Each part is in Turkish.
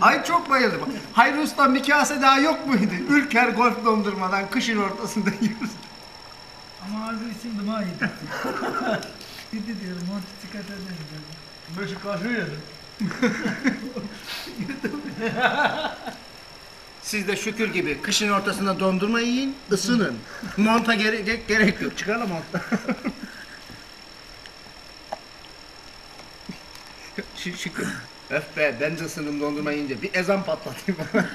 Ay çok bayıldım. Hayri Usta mikase daha yok muydu? Ülker golf dondurmadan kışın ortasında yiyoruz. Ama ağzı içim daha iyiydi. Gitti diyorum, montu çıkartacağım diyorum. Beşi kaşığı yedim. Siz de şükür gibi kışın ortasında dondurma yiyin, ısının. Monta gerek, gerek yok. Çıkar la monta. Şü- şükür. Öf be ben de ısındım dondurma yiyince. Bir ezan patlatayım.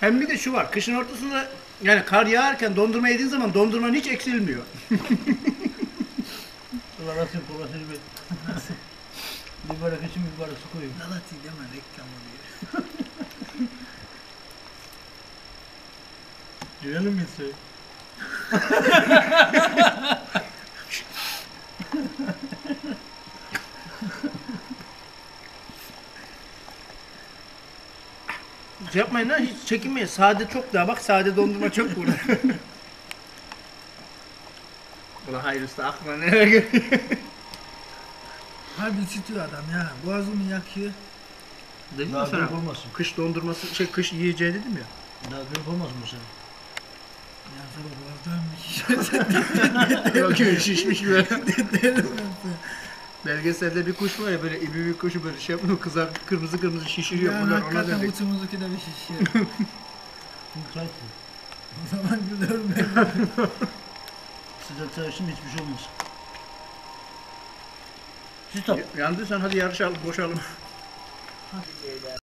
Hem bir de şu var. Kışın ortasında yani kar yağarken dondurma yediğin zaman dondurman hiç eksilmiyor. Ulan nasıl kolası gibi. Bir bardak için bir bardak su koyayım. Galati deme reklam oluyor. Girelim mi size? Şey yapmayın lan hiç çekinmeyin. Sade çok daha bak sade dondurma çok burada. Ulan hayır usta aklına nereye geliyor? Harbi ısıtıyor adam ya. Boğazımı yakıyor. Dedim Daha mi sana? büyük olmasın. Kış dondurması, şey kış yiyeceği dedim ya. Daha büyük olmasın bu sene. Ya sana boğazdan şey. Yok yok şişmiş böyle. Belgeselde bir kuş var ya böyle ibi bir kuşu böyle şey yapıyor kızar kırmızı kırmızı şişiriyor. Ya Bunlar ona hakikaten dedik. uçumuzdaki de bir şişiyor. İçtim. o zaman gülüyorum ben. Sıcak çay için hiçbir şey olmaz. Stop. Yandıysan hadi yarışalım boşalım.